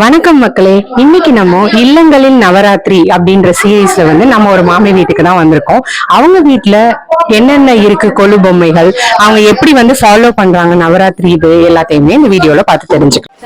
வணக்கம் மக்களே. இன்னைக்கு நம்ம இல்லங்களில் நவராத்திரி அப்படின்ற சீரீஸ்ல வந்து நம்ம ஒரு மாமி வீட்டுக்கு தான் வந்திருக்கோம். அவங்க வீட்டுல என்னென்ன இருக்கு கொழு பொம்மைகள்? அவங்க எப்படி வந்து ஃபாலோ பண்றாங்க நவராத்திரி இது எல்லாத்தையுமே இந்த வீடியோல பார்த்து தெரிஞ்சுக்கணும்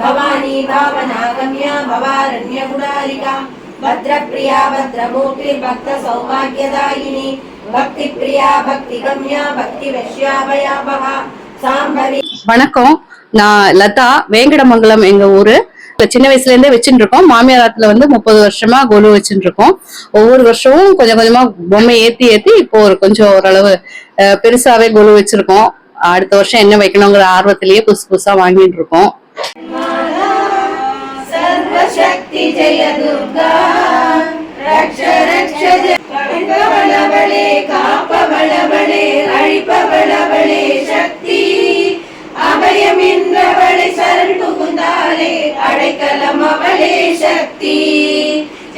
பவானி பாவனாகம்யா பவாரண்ய குடாரிகா श्रेणी गणत्कोटीरमण्य शक्तिः कुण्डलिनी विसदनुदनीयसि भवानी भावनागम्या भवारण्यकुडारिका भद्रप्रिया भद्रमूर्तिर्भक्त सौभाग्यदायिनी भक्तिप्रिया भक्तिगम्या भक्तिवश्याभयापहा साम्भवी வணக்கம் நான் லதா வேங்கடமங்கலம் எங்க ஊரு இப்ப சின்ன வயசுல இருந்தே வச்சுட்டு இருக்கோம் மாமியாரத்துல வந்து முப்பது வருஷமா கொலு வச்சுட்டு இருக்கோம் ஒவ்வொரு வருஷமும் கொஞ்சம் கொஞ்சமா பொம்மை ஏத்தி ஏத்தி இப்போ ஒரு கொஞ்சம் ஓரளவு அஹ், பெருசாவே கொலு வச்சிருக்கோம் அடுத்த வருஷம் என்ன வைக்கணுங்கிற ஆர்வத்திலேயே புதுசு புதுசா வாங்கிட்டு இருக்கோம் ಶಕ್ತಿ ಜಯ ದುರ್ಗಾ. ರಕ್ಷ ರಕ್ಷ ಕಂಕವಳ ಬಳೆ, ಕಾಪವಳ ಬಳೆ ಅಳಿಪವಳ ಬಳೆ ಶಕ್ತಿ. ಅಭಯಮಿಂದ್ರ ಬಳೆ ಸರಣು ಕುಂದಾಲೆ ಅಡೆಕಲಮ ಬಳೆ ಶಕ್ತಿ.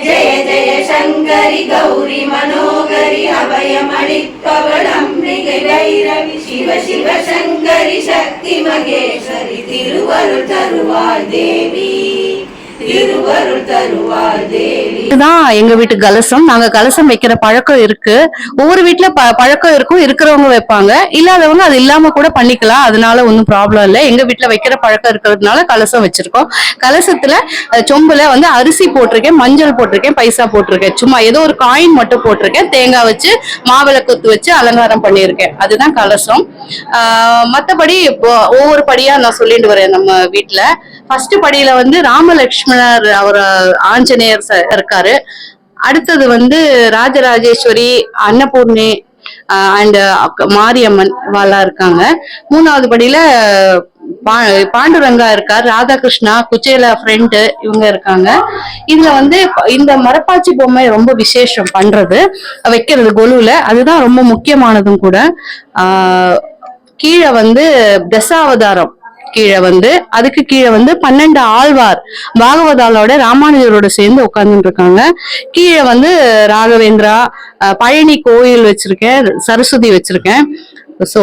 ಜಯ ಜಯ ಶಂಕರಿ, ಗೌರಿ ಮನೋಗರಿ ಅಭಯ ಮಣಿಪವಳಂಬ್ರಿಗೆ ಭೈರವಿ, ಶಿವ ಶಿವ ಶಂಕರಿ, ಶಕ್ತಿ ಮಗೇಶ್ವರಿ ತಿರುವರು ತರುವಾಯ ದೇವಿ இதுதான் எங்க வீட்டு கலசம். நாங்க கலசம் வைக்கிற பழக்கம் இருக்கு. ஒவ்வொரு வீட்டுல ப- பழக்கம் இருக்கும். இருக்கிறவங்க வைப்பாங்க. இல்லாதவங்க அது இல்லாம கூட பண்ணிக்கலாம். அதனால ஒன்றும் ப்ராப்ளம் இல்லை. எங்க வீட்டுல வைக்கிற பழக்கம் இருக்கிறதுனால கலசம் வச்சிருக்கோம். கலசத்துல சொம்புல வந்து அரிசி போட்டிருக்கேன் மஞ்சள் போட்டிருக்கேன் பைசா போட்டிருக்கேன். சும்மா ஏதோ ஒரு காயின் மட்டும் போட்டிருக்கேன். தேங்காய் வச்சு மாவிளை கொத்து வச்சு அலங்காரம் பண்ணியிருக்கேன். அதுதான் கலசம். மற்றபடி மத்தபடி ஒவ்வொரு படியா நான் சொல்லிட்டு வரேன் நம்ம வீட்டுல ஃபர்ஸ்ட் படியில வந்து ராமலட்சுமணர் அவர் ஆஞ்சநேயர் ச- இருக்காரு. அடுத்தது வந்து ராஜராஜேஸ்வரி அன்னபூர்ணி அண்ட் மாரியம்மன் வாலா இருக்காங்க. மூணாவது படியில பா- பாண்டுரங்கா இருக்கார் ராதாகிருஷ்ணா குச்சேல ஃப்ரெண்டு இவங்க இருக்காங்க. இதுல வந்து இந்த மரப்பாச்சி பொம்மை ரொம்ப விசேஷம் பண்றது வைக்கிறது கொலுல. அதுதான் ரொம்ப முக்கியமானதும் கூட. ஆஹ் கீழே வந்து தசாவதாரம். கீழே வந்து அதுக்கு கீழே வந்து பன்னெண்டு ஆழ்வார் பாகவதாலோட ராமானுஜரோட சேர்ந்து உட்கார்ந்துட்டு இருக்காங்க கீழே வந்து ராகவேந்திரா பழனி கோயில் வச்சிருக்கேன் சரஸ்வதி வச்சிருக்கேன். ஸோ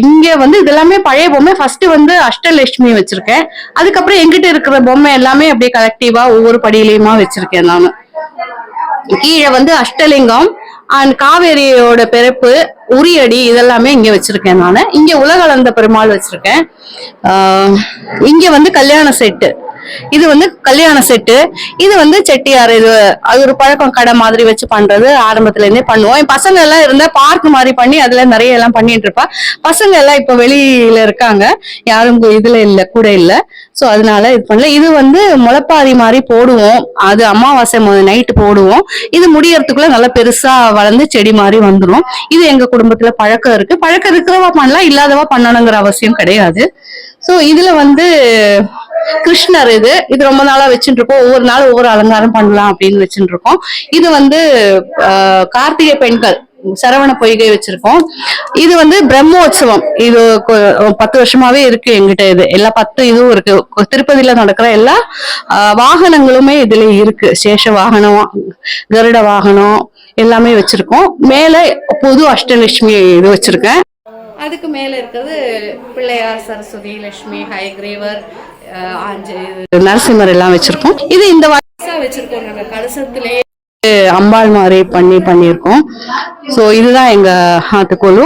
இங்க வந்து இது எல்லாமே பழைய பொம்மை. ஃபர்ஸ்ட் வந்து அஷ்டலட்சுமி வச்சிருக்கேன். அதுக்கப்புறம் எங்கிட்ட இருக்கிற பொம்மை எல்லாமே அப்படியே கலெக்டிவா ஒவ்வொரு படியிலையுமா வச்சிருக்கேன் நான். கீழே வந்து அஷ்டலிங்கம் அண்ட் காவேரியோட பிறப்பு உரியடி இதெல்லாமே இங்க வச்சிருக்கேன் நான். இங்க உலகளந்த பெருமாள் வச்சிருக்கேன். இங்க வந்து கல்யாண செட்டு. இது வந்து கல்யாண செட்டு இது வந்து செட்டியார் இது அது ஒரு பழக்கம் கடை மாதிரி வச்சு பண்றது ஆரம்பத்துல இருந்தே பண்ணுவோம். என் பசங்க எல்லாம் இருந்தா பார்க் மாதிரி பண்ணி அதுல நிறைய எல்லாம் பண்ணிட்டு இருப்பா. பசங்க எல்லாம் இப்ப வெளியில இருக்காங்க. யாரும் இதுல இல்ல கூட இல்ல. சோ அதனால இது பண்ணல. இது வந்து முளப்பாரி மாதிரி போடுவோம். அது அமாவாசை நைட்டு போடுவோம். இது முடியறதுக்குள்ள நல்லா பெருசா வளர்ந்து செடி மாதிரி வந்துடும் இது எங்க குடும்பத்துல பழக்கம் இருக்கு. பழக்கம் இருக்கிறவா பண்ணலாம் இல்லாதவா பண்ணணுங்கிற அவசியம் கிடையாது. சோ இதுல வந்து கிருஷ்ணர் இது. இது ரொம்ப நாளா வச்சுட்டு இருக்கோம் ஒவ்வொரு நாள் ஒவ்வொரு அலங்காரம் பண்ணலாம் அப்படின்னு வச்சுட்டு இருக்கோம் இது வந்து கார்த்திகை பெண்கள் சரவண பொய்கை வச்சிருக்கோம். இது வந்து பிரம்மோற்சவம். இது பத்து வருஷமாவே இருக்கு எங்கிட்ட இது. எல்லா பத்து இதுவும் இருக்கு. திருப்பதியில நடக்கிற எல்லா வாகனங்களுமே இதுல இருக்கு. சேஷ வாகனம் கருட வாகனம் எல்லாமே வச்சிருக்கோம். மேல புது அஷ்டலட்சுமி இது வச்சிருக்கேன். அதுக்கு மேல இருக்கிறது பிள்ளையார் சரஸ்வதி லட்சுமி ஹைகிரேவர் அஹ், நரசிம்மர் எல்லாம் வச்சிருக்கோம். இது இந்த வயசா வச்சிருக்கோம் நாங்க. கலசத்திலே அம்பாள் மாதிரி பண்ணி பண்ணியிருக்கோம். ஸோ இதுதான் எங்க ஆத்து கொலு.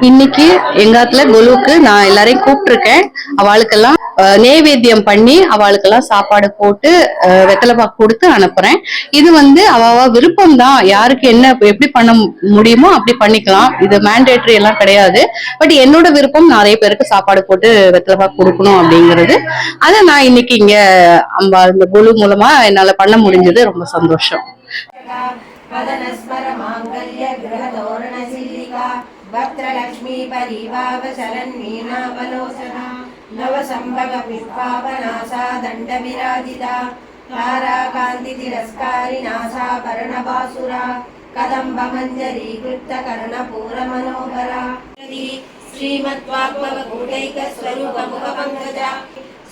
இன்னைக்கு எங்க ஆத்துல கொலுவுக்கு நான் எல்லாரையும் கூப்பிட்டுருக்கேன். அவளுக்கெல்லாம் நெய்வேத்தியம் நேவேத்தியம் பண்ணி அவளுக்கெல்லாம் சாப்பாடு போட்டு அஹ், கொடுத்து அனுப்புறேன். இது வந்து அவ விருப்பம் தான் யாருக்கு என்ன எப்படி பண்ண முடியுமோ அப்படி பண்ணிக்கலாம். இது மேண்டேட்டரி எல்லாம் கிடையாது. பட் என்னோட விருப்பம் நிறைய பேருக்கு சாப்பாடு போட்டு வெத்தலைபாக்கு கொடுக்கணும் அப்படிங்கிறது. அதை நான் இன்னைக்கு இங்க அம்பா இந்த குழு மூலமா என்னால பண்ண முடிஞ்சது. ரொம்ப சந்தோஷம். మదనస్మర మాంగళ్య గృహతోరణ సిల్లికా భక్త్రలక్ష్మీ పరీభావశరన్మీనావలోసన నవ సంభగ పుష్పావనాసా దండ విరాజిత తారాకాంతి తిరస్కారి నాసా పర్ణభాసుర కదంబ మంజరీ కృప్త కరుణ పూర మనోహర శ్రీమద్వాగ్మగూఢైక స్వరూప పంకజ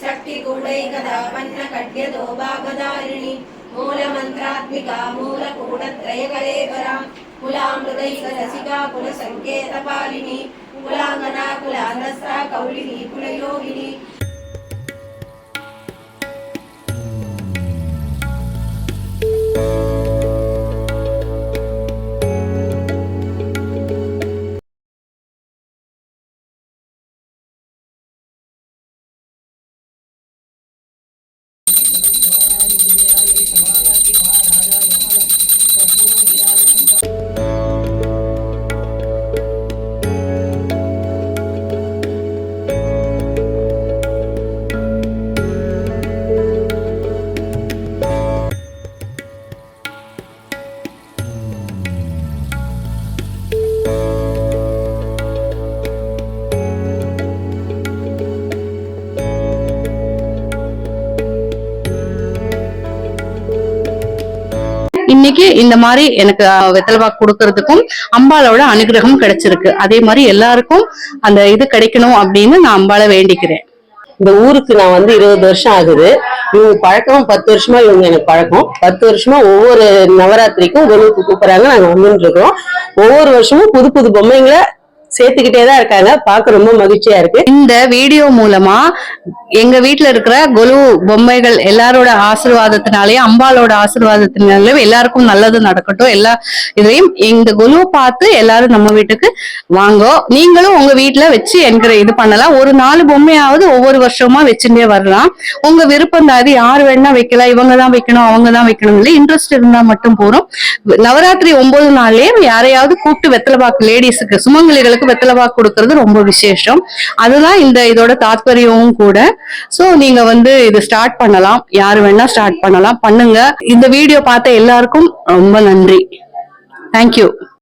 శక్తి గూఢైక దాపన్న కడ్యదోభాగదారిణి మూలమంత్రాత్మిక మూల కూడత్రయకలేపరా కులామృదైక కులాంగనా కులయోగిని. இன்னைக்கு இந்த மாதிரி எனக்கு வெத்தலைபாக்கு கொடுக்கறதுக்கும் அம்பாலோட அனுகிரகம் கிடைச்சிருக்கு. அதே மாதிரி எல்லாருக்கும் அந்த இது கிடைக்கணும் அப்படின்னு நான் அம்பால வேண்டிக்கிறேன். இந்த ஊருக்கு நான் வந்து இருபது வருஷம் ஆகுது. இவங்க பழக்கம் பத்து வருஷமா இவங்க எனக்கு பழக்கம். பத்து வருஷமா ஒவ்வொரு நவராத்திரிக்கும் கொலுவுக்கு கூப்பிடுறாங்க. நாங்க வந்துட்டு இருக்கோம். ஒவ்வொரு வருஷமும் புது புது பொம்மைங்களை சேர்த்துக்கிட்டே தான் இருக்காங்க. பார்க்க ரொம்ப மகிழ்ச்சியா இருக்கு. இந்த வீடியோ மூலமா எங்க வீட்டுல இருக்கிற கொலு பொம்மைகள் எல்லாரோட ஆசீர்வாதத்தினாலேயும் அம்பாலோட ஆசீர்வாதத்தினாலேயும் எல்லாருக்கும் நல்லது நடக்கட்டும். எல்லா இதையும் இந்த கொலு பார்த்து எல்லாரும் நம்ம வீட்டுக்கு வாங்கோ. நீங்களும் உங்க வீட்டுல வச்சு என்கிற இது பண்ணலாம். ஒரு நாலு பொம்மையாவது ஒவ்வொரு வருஷமா வச்சுட்டே வரலாம். உங்க விருப்பம் தான். அது யார் வேணா வைக்கலாம். இவங்க தான் வைக்கணும் அவங்க தான் வைக்கணும். இல்லை இன்ட்ரெஸ்ட் இருந்தா மட்டும் போறோம் நவராத்திரி ஒன்பது நாள்லயே யாரையாவது கூப்பிட்டு வெத்தலை பாக்கு லேடிஸுக்கு சுமங்கலிகளுக்கு வெத்தலை வெத்தலைவாக்கு கொடுக்கறது ரொம்ப விசேஷம். அதுதான் இந்த இதோட தாத்பரியமும் கூட. சோ நீங்க வந்து இது ஸ்டார்ட் பண்ணலாம். யாரு வேணா ஸ்டார்ட் பண்ணலாம். பண்ணுங்க. இந்த வீடியோ பார்த்த எல்லாருக்கும் ரொம்ப நன்றி. தேங்க்யூ